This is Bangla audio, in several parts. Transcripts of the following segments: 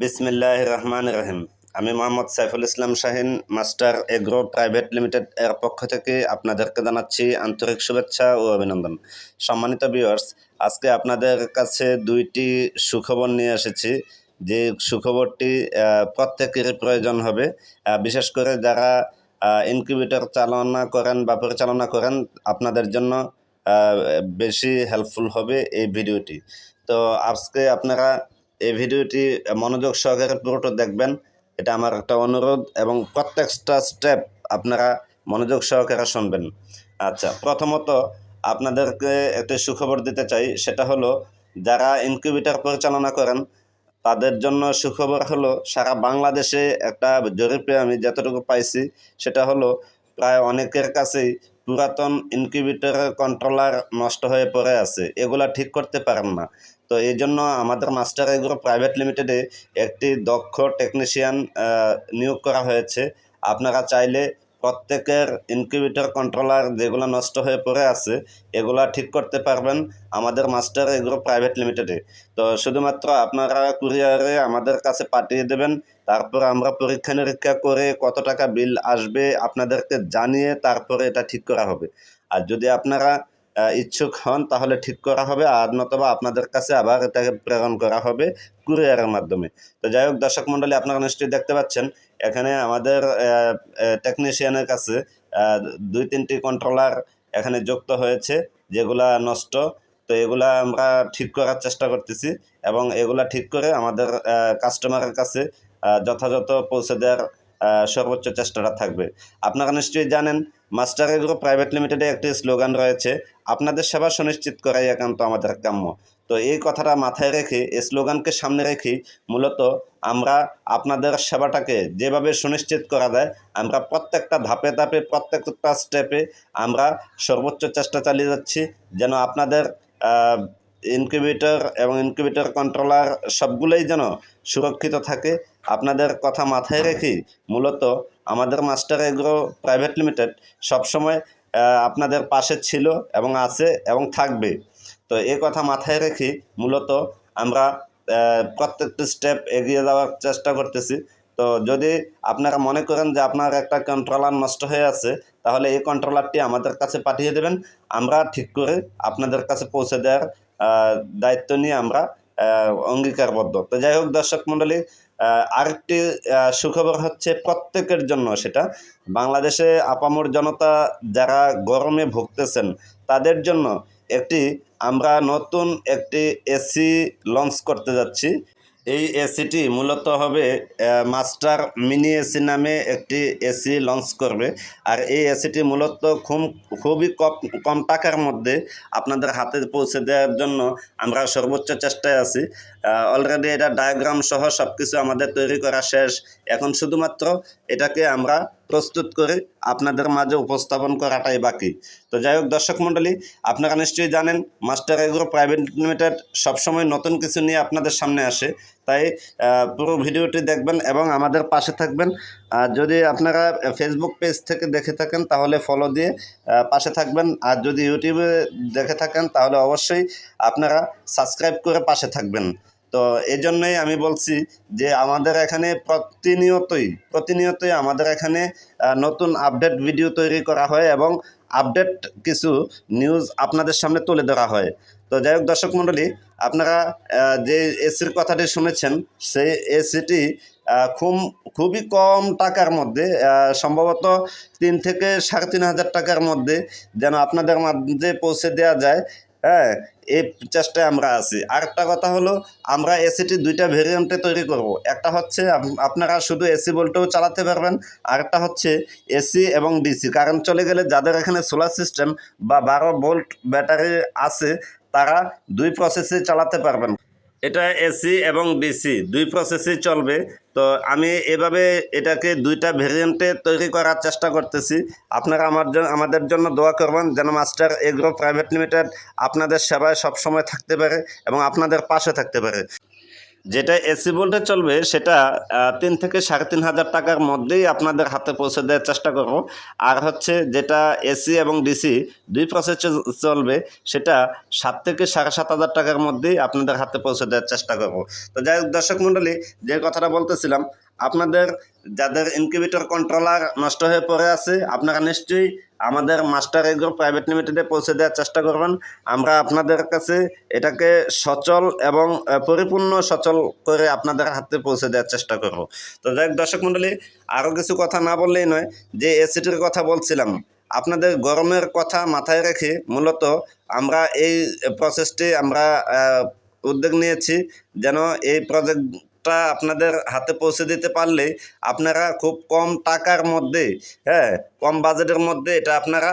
বিসমিল্লাহ রহমান রহিম। আমি Mohammad Saiful Islam Shahin, master agro private limited এর পক্ষ থেকে আপনাদেরকে জানাচ্ছি আন্তরিক শুভেচ্ছা ও অভিনন্দন। সম্মানিত ভিউয়ার্স, আজকে আপনাদের কাছে দুইটি সুখবর নিয়ে এসেছি। যে সুখবরটি প্রত্যেকেরই প্রয়োজন হবে। বিশেষ করে যারা ইনকিউবেটর চালনা করেন বা পরিচালনা করেন, আপনাদের জন্য বেশি হেল্পফুল হবে এই ভিডিওটি। তো আজকে আপনারা এই ভিডিওটি মনোযোগ সহকারে পুরোটা দেখবেন। এটা আমার একটা অনুরোধ এবং প্রত্যেকটা স্টেপ আপনারা মনোযোগ সহকারে শুনবেন। আচ্ছা প্রথমত আপনাদেরকে একটি সুখবর দিতে চাই। সেটা হলো, যারা ইনকিউবেটর পরিচালনা করেন, তাদের জন্য সুখবর হলো, সারা বাংলাদেশে একটা জরিপে আমি যতটুকু পাইছি, সেটা হলো, প্রায় অনেকের কাছেই পুরাতন ইনকিউবেটরের কন্ট্রোলার নষ্ট হয়ে পড়ে আছে। এগুলা ঠিক করতে পারেন না। তো এই জন্য আমাদের মাস্টার এগ্রো প্রাইভেট লিমিটেডে একটি দক্ষ টেকনিশিয়ান নিয়োগ করা হয়েছে। আপনারা চাইলে প্রত্যেকের ইনকিউবেটর কন্ট্রোলার যেগুলো নষ্ট হয়ে পড়ে আছে, এগুলা ঠিক করতে পারবেন আমাদের মাস্টার এগ্রো প্রাইভেট লিমিটেডে তো শুধুমাত্র আপনারা কুরিয়ারে আমাদের কাছে পাঠিয়ে দেবেন, তারপর আমরা পরীক্ষা নিরীক্ষা করে কত টাকা বিল আসবে আপনাদেরকে জানিয়ে তারপরে এটা ঠিক করা হবে। আর যদি আপনারা ইচ্ছুক হন, তাহলে ঠিক করা হবে। আর নতবা আপনাদের কাছে আবার এটাকে প্রেরণ করা হবে কুরিয়ারের মাধ্যমে। তো যাই হোক, দর্শক মণ্ডলী আপনারা নিশ্চয়ই দেখতে পাচ্ছেন, এখানে আমাদের টেকনিশিয়ানের কাছে দুই তিনটি কন্ট্রোলার এখানে যুক্ত হয়েছে, যেগুলা নষ্ট। তো এগুলা আমরা ঠিক করার চেষ্টা করতেছি এবং এগুলা ঠিক করে আমাদের কাস্টমারের কাছে যথাযথ পৌঁছে দেওয়ার সর্বোচ্চ চেষ্টাটা থাকবে। আপনারা নিশ্চয়ই জানেন, মাস্টার এগ্রো প্রাইভেট লিমিটেডে একটি স্লোগান রয়েছে, আপনাদের সেবা সুনিশ্চিত করাই একান্ত আমাদের কাম্য। তো এই কথাটা মাথায় রেখে, এই স্লোগানকে সামনে রেখেই মূলত আমরা আপনাদের সেবাটাকে যেভাবে সুনিশ্চিত করা যায়, আমরা প্রত্যেকটা ধাপে ধাপে, প্রত্যেকটা স্টেপে আমরা সর্বোচ্চ চেষ্টা চালিয়ে যাচ্ছি, যেন আপনাদের ইনকিউবেটর এবং ইনকিউবেটর কন্ট্রোলার সবগুলোই যেন সুরক্ষিত থাকে। আপনাদের কথা মাথায় রেখেই মূলত আমাদের মাস্টার এগ্রো প্রাইভেট লিমিটেড সবসময় আপনাদের পাশে ছিল এবং আছে এবং থাকবে। তো এই কথা মাথায় রেখে মূলত আমরা প্রত্যেকটি স্টেপ এগিয়ে যাওয়ার চেষ্টা করতেছি। তো যদি আপনারা মনে করেন যে আপনার একটা কন্ট্রোলার নষ্ট হয়ে আছে, তাহলে এই কন্ট্রোলারটি আমাদের কাছে পাঠিয়ে দেবেন। আমরা ঠিক করে আপনাদের কাছে পৌঁছে দেওয়ার দায়িত্ব নিয়ে আমরা অঙ্গীকারবদ্ধ। তো যাই হোক দর্শক মণ্ডলী আরেকটি সুখবর হচ্ছে প্রত্যেকের জন্য সেটা। বাংলাদেশে আপামর জনতা যারা গরমে ভুগতেছেন, তাদের জন্য একটি আমরা নতুন একটি এসি লঞ্চ করতে যাচ্ছি। এই এসিটি মূলত হবে মাস্টার মিনি এসি নামে একটি এসি লঞ্চ করবে। আর এই এসিটি মূলত খুব, খুবই কম কম টাকার মধ্যে আপনাদের হাতে পৌঁছে দেওয়ার জন্য আমরা সর্বোচ্চ চেষ্টায় আছি। অলরেডি এটা ডায়াগ্রাম সহ সব কিছু আমাদের তৈরি করা শেষ। এখন শুধুমাত্র এটাকে আমরা প্রস্তুত করে আপনাদের মাঝে উপস্থাপন করাটাই বাকি। তো যাই হোক দর্শক মণ্ডলী, আপনারা নিশ্চয়ই জানেন, মাস্টার এগ্রো প্রাইভেট লিমিটেড সবসময় নতুন কিছু নিয়ে আপনাদের সামনে আসে। তাই পুরো ভিডিওটি দেখবেন এবং আমাদের পাশে থাকবেন। আর যদি আপনারা ফেসবুক পেজ থেকে দেখে থাকেন, তাহলে ফলো দিয়ে পাশে থাকবেন। আর যদি ইউটিউবে দেখে থাকেন, তাহলে অবশ্যই আপনারা সাবস্ক্রাইব করে পাশে থাকবেন। তো এই জন্যই আমি বলছি যে আমাদের এখানে প্রতিনিয়তই প্রতিনিয়তই আমাদের এখানে নতুন আপডেট ভিডিও তৈরি করা হয় এবং আপডেট কিছু নিউজ আপনাদের সামনে তুলে ধরা হয়। তো যাই হোক দর্শক মণ্ডলী, আপনারা যে এসির কথাটি শুনেছেন, সেই এসিটি খুব, খুবই কম টাকার মধ্যে সম্ভবত তিন থেকে সাড়ে তিন হাজার টাকার মধ্যে যেন আপনাদের মাঝে পৌঁছে দেওয়া যায়। হ্যাঁ এই চেষ্টায় আমরা আছি। আরেকটা কথা হলো, আমরা এসিটি দুইটা ভেরিয়েন্টে তৈরি করব। একটা হচ্ছে আপ- আপনারা শুধু এসি বোল্টেও চালাতে পারবেন, আরেকটা হচ্ছে এসি এবং ডিসি কারেন্ট চলে গেলে যাদের এখানে সোলার সিস্টেম বা বারো বোল্ট ব্যাটারি আছে, তারা দুই প্রসেসে চালাতে পারবেন। এটা এসি এবং বিসি, দুই প্রসেসই চলবে। তো আমি এভাবে এটাকে দুইটা ভেরিয়েন্টে তৈরি করার চেষ্টা করতেছি। আপনারা আমার জন্য আমাদের জন্য দোয়া করবেন যেন মাস্টার এগ্রো প্রাইভেট লিমিটেড আপনাদের সেবায় সবসময় থাকতে পারে এবং আপনাদের পাশে থাকতে পারে। যেটা এসি ভোল্টে চলবে, সেটা তিন থেকে সাড়ে তিন হাজার টাকার মধ্যেই আপনাদের হাতে পৌঁছে দেওয়ার চেষ্টা করব। আর হচ্ছে যেটা এসি এবং ডিসি দুই প্রসেস চলবে, সেটা সাত থেকে সাড়ে সাত হাজার টাকার মধ্যেই আপনাদের হাতে পৌঁছে দেওয়ার চেষ্টা করব। তো যাই হোক দর্শক মণ্ডলী, যে কথাটা বলতেছিলাম আপনাদের যাদের ইনকিউবেটর কন্ট্রোলার নষ্ট হয়ে পড়ে আছে, আপনারা নিশ্চয়ই আমাদের মাস্টার এগ্রো প্রাইভেট লিমিটেডে পৌঁছে দেওয়ার চেষ্টা করবেন। আমরা আপনাদের কাছে এটাকে সচল এবং পরিপূর্ণ সচল করে আপনাদের হাতে পৌঁছে দেওয়ার চেষ্টা করব। তো যাই দর্শক মণ্ডলী আরও কিছু কথা না বললেই নয়, যে এসিটির কথা বলছিলাম, আপনাদের গরমের কথা মাথায় রেখে মূলত আমরা এই প্রসেসটি আমরা উদ্যোগ নিয়েছি, যেন এই প্রজেক্টটা আপনাদের হাতে পৌঁছে দিতে পারলে আপনারা খুব কম টাকার মধ্যে হ্যাঁ কম বাজেটের মধ্যে এটা আপনারা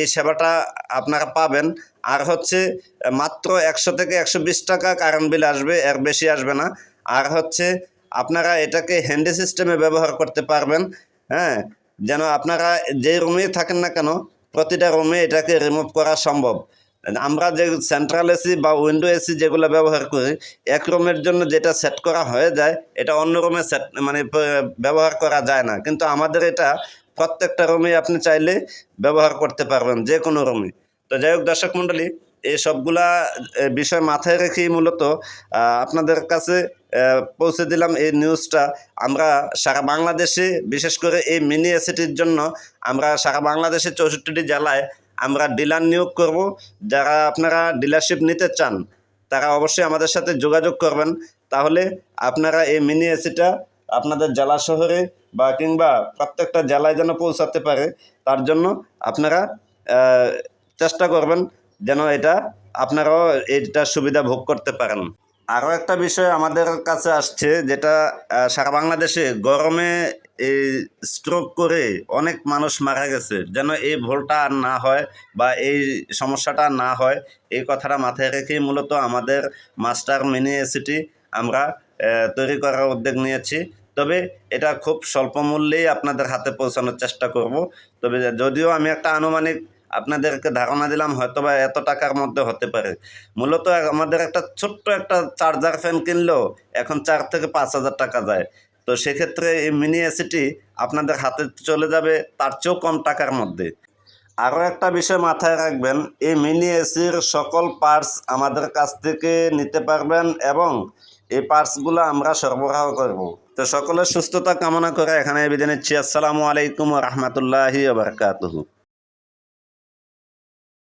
এই সেবাটা আপনারা পাবেন। আর হচ্ছে, মাত্র একশো থেকে একশো বিশ টাকা কারেন্ট বিল আসবে, এর বেশি আসবে না। আর হচ্ছে, আপনারা এটাকে হ্যান্ডি সিস্টেমে ব্যবহার করতে পারবেন হ্যাঁ যেন আপনারা যে রুমেই থাকেন না কেন, প্রতিটা রুমে এটাকে রিমুভ করা সম্ভব। আমরা যে সেন্ট্রাল এসি বা উইন্ডো এসি যেগুলো ব্যবহার করি, এক রুমের জন্য যেটা সেট করা হয়ে যায়, এটা অন্য রুমে সেট মানে ব্যবহার করা যায় না। কিন্তু আমাদের এটা প্রত্যেকটা রুমে আপনি চাইলে ব্যবহার করতে পারবেন, যে কোনো রুমে। তো যাই হোক দর্শক মণ্ডলী, এই সবগুলা বিষয় মাথায় রেখেই মূলত আপনাদের কাছে পৌঁছে দিলাম এই নিউজটা আমরা সারা বাংলাদেশে, বিশেষ করে এই মিনি এসিটির জন্য, আমরা সারা বাংলাদেশে চৌষট্টিটি জেলায় আমরা ডিলার নিয়োগ করব। যারা আপনারা ডিলারশিপ নিতে চান, তারা অবশ্যই আমাদের সাথে যোগাযোগ করবেন। তাহলে আপনারা এই মিনি এসিটা আপনাদের জেলা শহরে বা কিংবা প্রত্যেকটা জেলায় যেন পৌঁছাতে পারে, তার জন্য আপনারা চেষ্টা করবেন যেন এটা আপনারাও এইটা সুবিধা ভোগ করতে পারেন। আরও একটা বিষয় আমাদের কাছে আসছে, যেটা সারা বাংলাদেশে গরমে এই স্ট্রোক করে অনেক মানুষ মারা গেছে। যেন এই ভুলটা আর না হয় বা এই সমস্যাটা না হয়, এই কথাটা মাথায় রেখেই মূলত আমাদের মাস্টার মিনি এসিটি আমরা তৈরি করার উদ্যোগ নিয়েছি। তবে এটা খুব স্বল্প মূল্যেই আপনাদের হাতে পৌঁছানোর চেষ্টা করব। তবে যদিও আমি একটা আনুমানিক আপনাদেরকে ধারণা দিলাম হয়তো বা এত টাকার মধ্যে হতে পারে। মূলত আমাদের একটা ছোট্ট একটা চার্জার ফ্যান কিনলেও এখন চার থেকে পাঁচ হাজার টাকা যায়। তো সেক্ষেত্রে এই মিনি এসিটি আপনাদের হাতে চলে যাবে, তার চেয়েও কম টাকার মধ্যে। আরও একটা বিষয় মাথায় রাখবেন, এই মিনি এসির সকল পার্টস আমাদের কাছ থেকে নিতে পারবেন এবং এই পার্টসগুলো আমরা সরবরাহ করব। তো সকলের সুস্থতা কামনা করে এখানে বিদায় নিচ্ছি। আসসালামু আলাইকুম রহমতুল্লাহি বারকাতুহু।